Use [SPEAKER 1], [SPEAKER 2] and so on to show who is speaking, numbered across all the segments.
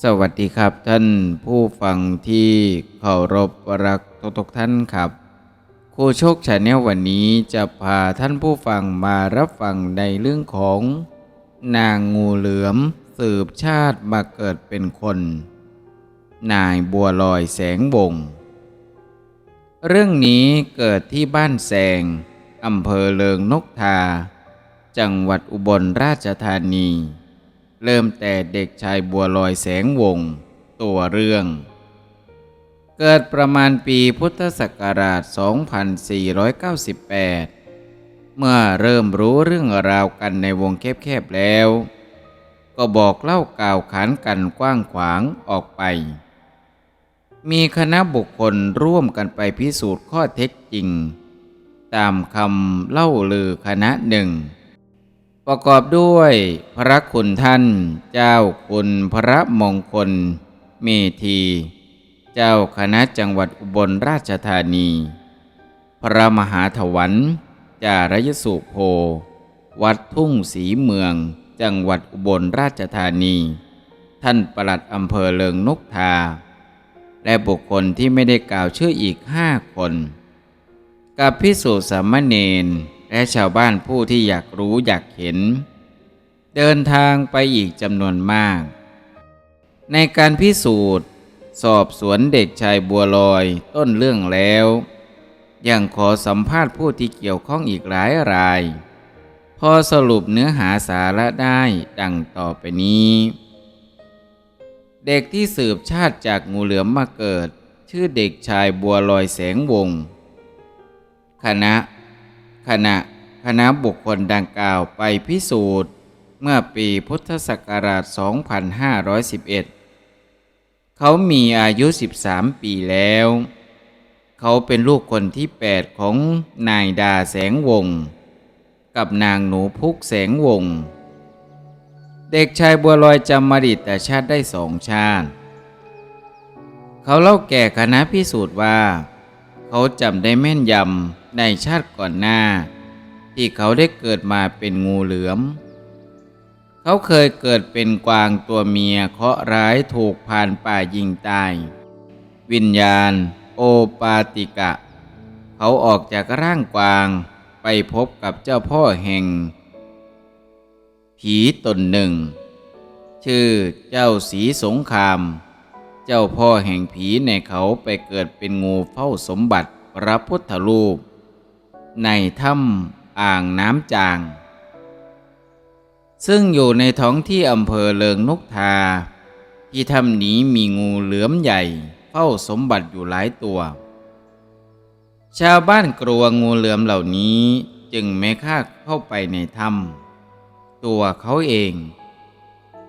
[SPEAKER 1] สวัสดีครับท่านผู้ฟังที่เคารพรักทุกๆท่านครับครูโชคชาแนลวันนี้จะพาท่านผู้ฟังมารับฟังในเรื่องของ นางงูเหลือมสืบชาติมาเกิดเป็นคน นายบัวลอยแสงวงเรื่องนี้เกิดที่บ้านแสงอำเภอเลิงนกทา จังหวัดอุบลราชธานี เริ่มแต่เด็กชายบัวลอยแสงวง ตัวเรื่อง เกิดประมาณปีพุทธศักราช 2498 เมื่อเริ่มรู้เรื่องราวกันในวงแคบๆแล้ว ก็บอกเล่ากล่าวขานกันกว้างขวางออกไป มีคณะบุคคลร่วมกันไปพิสูจน์ข้อเท็จจริง ตามคำเล่าลือคณะหนึ่ง ประกอบด้วยพระคุณท่าน เจ้าคุณพระมงคล เมธี เจ้าคณะจังหวัดอุบลราชธานี พระมหาถวันจารยสุโพวัดทุ่งสีเมือง จังหวัดอุบลราชธานี ท่านปลัดอำเภอเลิงนกทา และบุคคลที่ไม่ได้กล่าวชื่ออีกห้าคน กับพิสูจน์สามเณร และชาวบ้านผู้ที่อยากรู้อยากเห็น เดินทางไปอีกจำนวนมาก ในการพิสูจน์ สอบสวนเด็กชายบัวลอยต้นเรื่องแล้วยังขอสัมภาษณ์ผู้ที่เกี่ยวข้องอีกหลายราย พอสรุปเนื้อหาสาระได้ดังต่อไปนี้ เด็กที่สืบชาติจากงูเหลือมมาเกิด ชื่อเด็กชายบัวลอยแสงวงศ์คณะ คณะคณะบุคคลดังกล่าวไปพิสูจน์ เมื่อปีพุทธศักราช 2511 เขามีอายุ 13 ปีแล้ว เขาเป็นลูกคนที่ 8 ของนายดาแสงวงศ์กับนางหนูพุกแสงวงศ์เด็กชายบัวลอยจำมาดิตชาติได้สองชาติ เขาเล่าแก่คณะพิสูจน์ว่า เขาจำได้แม่นยำ ในชาติก่อนหน้า ที่เขาได้เกิดมาเป็นงูเหลือม เขาเคยเกิดเป็นกวางตัวเมียเคราะห์ร้ายถูกผ่านป่ายิงตาย วิญญาณ โอปาติกะ เขาออกจากร่างกวางไปพบกับเจ้าพ่อแห่ง ผีตนหนึ่ง ชื่อเจ้าสีสงครามเจ้าพ่อแห่งผีในเขาไปเกิดเป็นงูเฝ้าสมบัติพระพุทธรูป ในถ้ำอ่างน้ำจาง ซึ่งอยู่ในท้องที่อำเภอเลิงนกทา ที่ถ้ำนี้มีงูเหลือมใหญ่ เฝ้าสมบัติอยู่หลายตัว ชาวบ้านกลัวงูเหลือมเหล่านี้จึงไม่ค่าเข้าไปในถ้ำตัวเขาเอง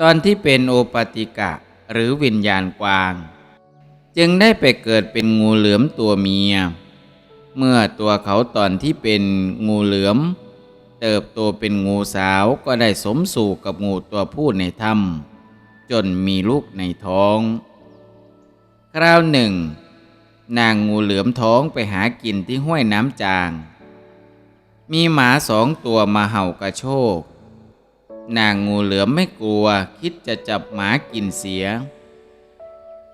[SPEAKER 1] ตอนที่เป็นโอปติกะหรือวิญญาณกวาง จึงได้ไปเกิดเป็นงูเหลือมตัวเมีย เมื่อตัวเขาตอนที่เป็นงูเหลือม เติบโตเป็นงูสาวก็ได้สมสู่กับงูตัวผู้ในถ้ำจนมีลูกในท้อง คราวหนึ่ง นางงูเหลือมท้องไปหากินที่ห้วยน้ำจาง มีหมาสองตัวมาเห่ากระโชก นางงูเหลือมไม่กลัวคิดจะจับหมากินเสีย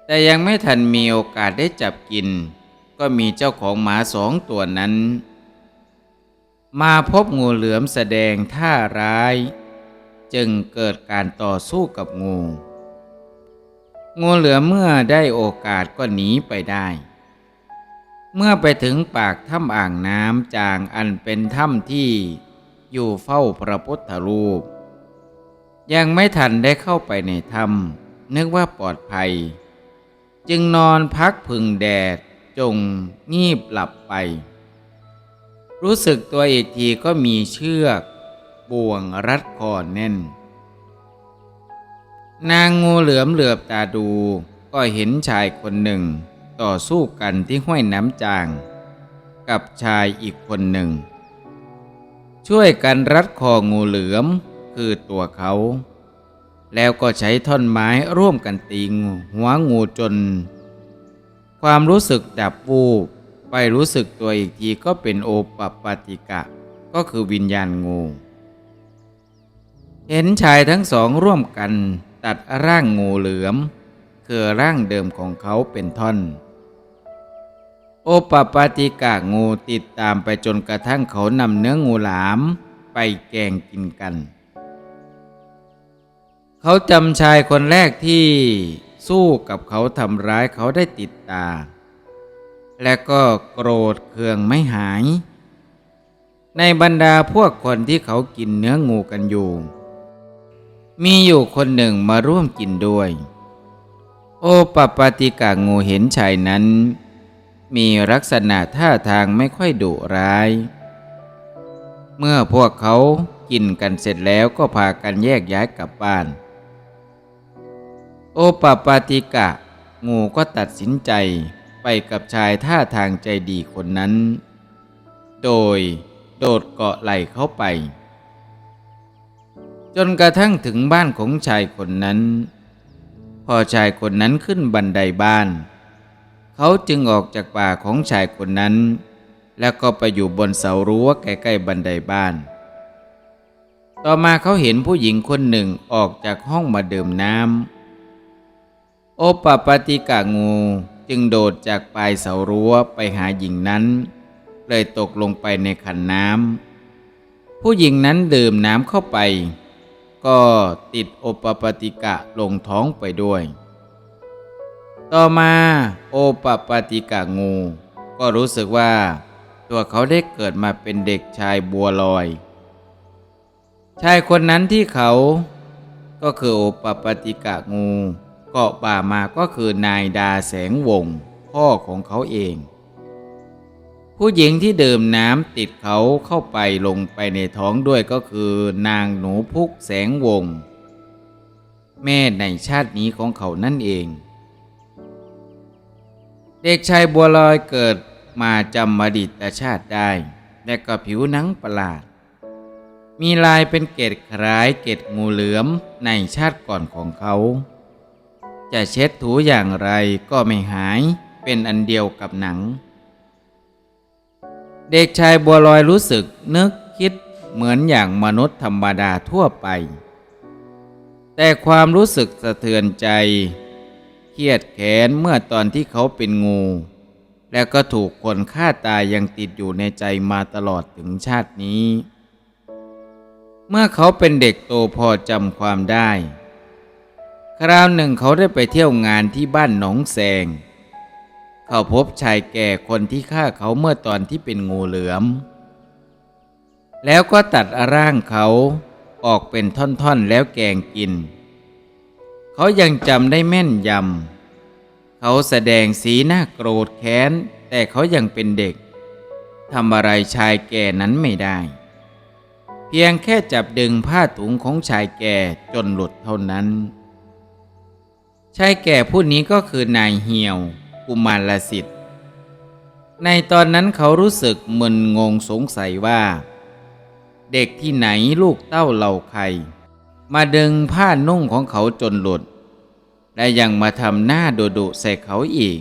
[SPEAKER 1] แต่ยังไม่ทันมีโอกาสได้จับกิน ก็มีเจ้าของหมาสองตัวนั้น มาพบงูเหลือมแสดงท่าร้าย จึงเกิดการต่อสู้กับงู งูเหลือมเมื่อได้โอกาสก็หนีไปได้ เมื่อไปถึงปากถ้ำอ่างน้ำจางอันเป็นถ้ำที่อยู่เฝ้าพระพุทธรูป ยังไม่ทันได้เข้าไปในถ้ำนึกว่าปลอดภัย จึงนอนพักพึ่งแดด จงงีบหลับไป รู้สึกตัวอีกทีก็มีเชือก บ่วงรัดคอแน่น นางงูเหลือมเหลือบตาดูก็เห็นชายคนหนึ่ง ต่อสู้กันที่ห้วยน้ำจาง กับชายอีกคนหนึ่ง ช่วยกันรัดคองูเหลือมคือตัวเขา แล้วก็ใช้ท่อนไม้ร่วมกันตีงหัวงูจน ความรู้สึกดับวูบไปรู้สึกตัวอีกทีก็เป็นโอปปาติกะ ก็คือวิญญาณงู เห็นชายทั้งสองร่วมกันตัดร่างงูเหลือม คือร่างเดิมของเขาเป็นท่อน โอปปาติกะงูติดตามไปจนกระทั่งเขานำเนื้องูหลาม ไปแกงกินกัน เขาจำชายคนแรกที่ สู้กับเขาทำร้ายเขาได้ติดตา และก็โกรธเคืองไม่หาย ในบรรดาพวกคนที่เขากินเนื้องูกันอยู่ มีอยู่คนหนึ่งมาร่วมกินด้วย โอปปาติกะงูเห็นชายนั้น มีลักษณะท่าทางไม่ค่อยดุร้าย เมื่อพวกเขากินกันเสร็จแล้วก็พากันแยกย้ายกลับบ้าน โอปปาติกะ งูก็ตัดสินใจไปกับชายท่าทางใจดีคนนั้น โดยโดดเกาะไหล่เขาไป จนกระทั่งถึงบ้านของชายคนนั้น พอชายคนนั้นขึ้นบันไดบ้าน เขาจึงออกจากป่าของชายคนนั้น แล้วก็ไปอยู่บนเสารั้วใกล้ๆบันไดบ้าน ต่อมาเขาเห็นผู้หญิงคนหนึ่งออกจากห้องมาดื่มน้ำ โอปปาติกะงูจึงโดดจากปลายเสารั้วไปหาหญิงนั้น เลยตกลงไปในขันน้ำผู้หญิงนั้นดื่มน้ำเข้าไป ก็ติดโอปปาติกะลงท้องไปด้วย ต่อมาโอปปาติกะงู ก็รู้สึกว่า ตัวเขาได้เกิดมาเป็นเด็กชายบัวลอย ชายคนนั้นที่เขา ก็คือโอปปาติกะงู เกาะป่ามาก็คือนายดาแสงวงศ์พ่อของเขาเอง ผู้หญิงที่ดื่มน้ำติดเขาเข้าไปลงไปในท้องด้วยก็คือนางหนูพุกแสงวงศ์แม่ในชาตินี้ของเขานั่นเอง เด็กชายบัวลอยเกิดมาจำมดิตชาติได้ และก็ผิวหนังประหลาด มีลายเป็นเกล็ดคล้ายเกล็ดงูเหลือมในชาติก่อนของเขา จะเช็ดถูอย่างไรก็ไม่หายเป็นอันเดียวกับหนัง เด็กชายบัวลอยรู้สึกนึกคิดเหมือนอย่างมนุษย์ธรรมดาทั่วไป แต่ความรู้สึกสะเทือนใจ เครียดแค้นเมื่อตอนที่เขาเป็นงู และก็ถูกคนฆ่าตายยังติดอยู่ในใจมาตลอดถึงชาตินี้ เมื่อเขาเป็นเด็กโตพอจำความได้ คราวหนึ่งเขาได้ไปเที่ยวงานที่บ้านหนองแสง เขาพบชายแก่คนที่ฆ่าเขาเมื่อตอนที่เป็นงูเหลือม แล้วก็ตัดร่างเขาออกเป็นท่อนๆแล้วแกงกิน เขายังจำได้แม่นยำ เขาแสดงสีหน้าโกรธแค้น แต่เขายังเป็นเด็กทำอะไรชายแก่นั้นไม่ได้ เพียงแค่จับดึงผ้าถุงของชายแก่จนหลุดเท่านั้น ชายแก่ผู้นี้ก็คือนายเหี่ยว กุมารสิทธิ์ ในตอนนั้นเขารู้สึกมึนงงสงสัยว่า เด็กที่ไหนลูกเต้าเหล่าใคร มาดึงผ้านุ่งของเขาจนหลุด และยังมาทำหน้าดุดุใส่เขาอีก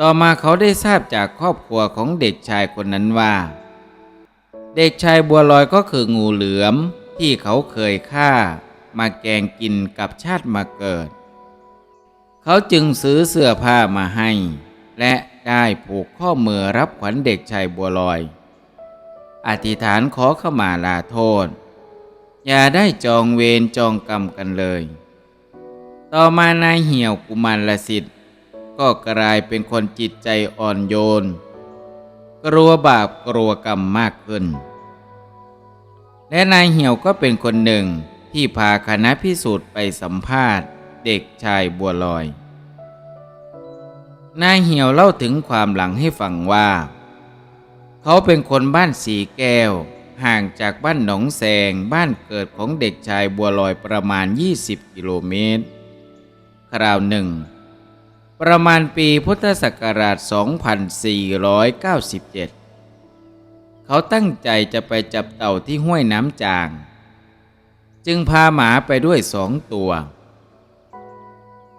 [SPEAKER 1] ต่อมาเขาได้ทราบจากครอบครัวของเด็กชายคนนั้นว่า เด็กชายบัวลอยก็คืองูเหลือมที่เขาเคยฆ่ามาแกงกินกับชาติมาเกิด เขาจึงซื้อเสื้อผ้ามาให้ และได้ผูกข้อมือรับขวัญเด็กชายบัวลอย อธิษฐานขอเข้ามาลาโทษ อย่าได้จองเวรจองกรรมกันเลย ต่อมานายเหี่ยวกุมารละสิทธิ์ก็กลายเป็นคนจิตใจอ่อนโยน กลัวบาปกลัวกรรมมากขึ้น และนายเหี่ยวก็เป็นคนหนึ่งที่พาคณะพิสูจน์ไปสัมภาษณ์ เด็กชายบัวลอย นายเหี่ยวเล่าถึงความหลังให้ฟังว่า เขาเป็นคนบ้านสีแก้ว ห่างจากบ้านหนองแสงบ้านเกิดของเด็กชายบัวลอยประมาณ 20 กิโลเมตร คราวหนึ่ง ประมาณปีพุทธศักราช 2497เขาตั้งใจจะไปจับเต่าที่ห้วยน้ำจาง จึงพาหมาไปด้วยสองตัว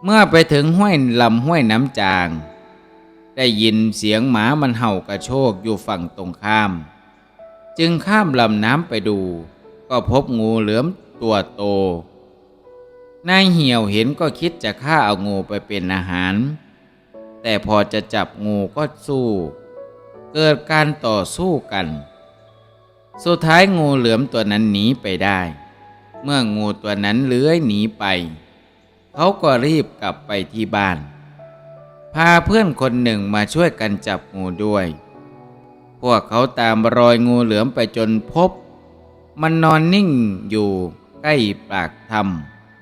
[SPEAKER 1] เมื่อไปถึงห้วยลำห้วยน้ำจาง ได้ยินเสียงหมามันเห่ากระโชกอยู่ฝั่งตรงข้าม จึงข้ามลำน้ำไปดู ก็พบงูเหลือมตัวโต นายเหี่ยวเห็นก็คิดจะฆ่าเอางูไปเป็นอาหาร แต่พอจะจับงูก็สู้ เกิดการต่อสู้กัน สุดท้ายงูเหลือมตัวนั้นหนีไปได้ เมื่องูตัวนั้นเลื้อยหนีไป เขาก็รีบกลับไปที่บ้าน พาเพื่อนคนหนึ่งมาช่วยกันจับงูด้วย พวกเขาตามรอยงูเหลือมไปจนพบ มันนอนนิ่งอยู่ใกล้ปากถ้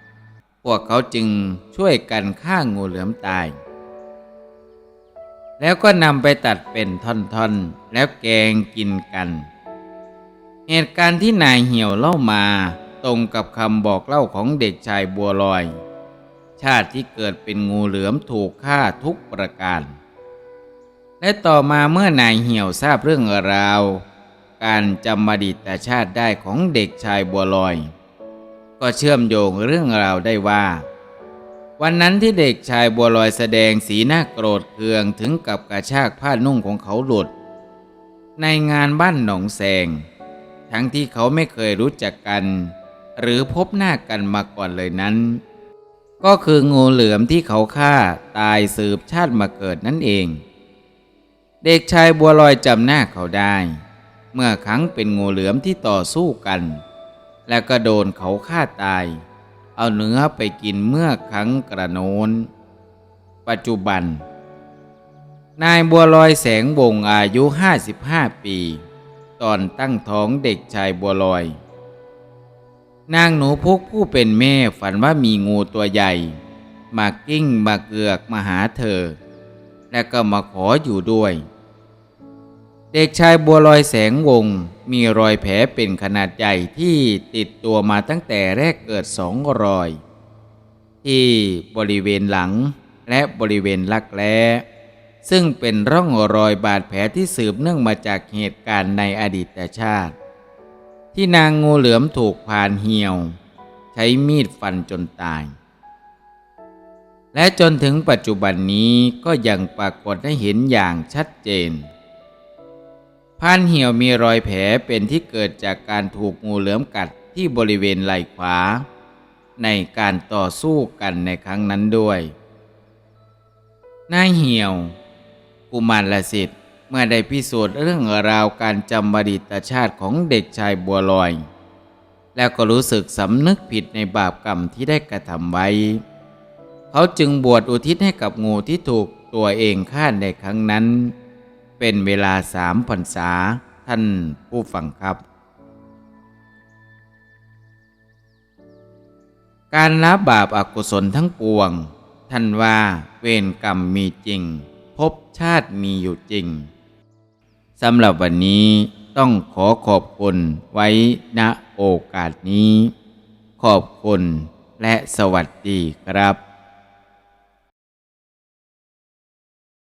[SPEAKER 1] ำพวกเขาจึงช่วยกันฆ่างูเหลือมตาย แล้วก็นำไปตัดเป็นท่อนๆ แล้วแกงกินกัน เหตุการณ์ที่นายเหี่ยวเล่ามาตรงกับคำบอกเล่าของเด็กชายบัวลอย ชาติที่เกิดเป็นงูเหลือมถูกฆ่าทุกประการ และต่อมาเมื่อนายเหี่ยวทราบเรื่องราว การจำมดิตชาติได้ของเด็กชายบัวลอย ก็เชื่อมโยงเรื่องราวได้ว่า วันนั้นที่เด็กชายบัวลอยแสดงสีหน้าโกรธเคืองถึงกับกระชากผ้านุ่งของเขาหลุด ในงานบ้านหนองแสง ทั้งที่เขาไม่เคยรู้จักกัน หรือพบหน้ากันมาก่อนเลยนั้น ก็คืองูเหลือมที่เขาฆ่าตายสืบชาติมาเกิดนั่นเอง เด็กชายบัวลอยจำหน้าเขาได้ เมื่อครั้งเป็นงูเหลือมที่ต่อสู้กัน แล้วก็โดนเขาฆ่าตาย เอาเนื้อไปกินเมื่อครั้งกระโน้น ปัจจุบัน นายบัวลอยแสงวงอายุ 55 ปี ตอนตั้งท้องเด็กชายบัวลอย นางหนูพุกผู้เป็นแม่ฝันว่ามีงูตัวใหญ่ มากิ้งมาเกือกมาหาเธอ และก็มาขออยู่ด้วย เด็กชายบัวลอยแสงวงมีรอยแผลเป็นขนาดใหญ่ที่ติดตัวมาตั้งแต่แรกเกิดสองรอย ที่บริเวณหลังและบริเวณลักแร้ซึ่งเป็นร่องรอยบาดแผลที่สืบเนื่องมาจากเหตุการณ์ในอดีตชาติ ที่นางงูเหลือมถูกพานเหี่ยว ใช้มีดฟันจนตาย และจนถึงปัจจุบันนี้ก็ยังปรากฏให้เห็นอย่างชัดเจนพานเหี่ยวมีรอยแผลเป็นที่เกิดจากการถูกงูเหลือมกัดที่บริเวณไหล่ขวา ในการต่อสู้กันในครั้งนั้นด้วยนายเหี่ยวกุมารลสิทธิ เมื่อได้พิสูจน์เรื่องราวการจำบดิตชาติของเด็กชายบัวลอย แล้วก็รู้สึกสำนึกผิดในบาปกรรมที่ได้กระทำไว้ เขาจึงบวชอุทิศให้กับงูที่ถูกตัวเองฆ่าในครั้งนั้น เป็นเวลาสามพรรษาท่านผู้ฟังครับ การละบาปอากุศลทั้งปวง ท่านว่าเวรกรรมมีจริงภพชาติมีอยู่จริง สำหรับวันนี้ต้องขอขอบคุณไว้ณโอกาสนี้ ขอบคุณและสวัสดีครับ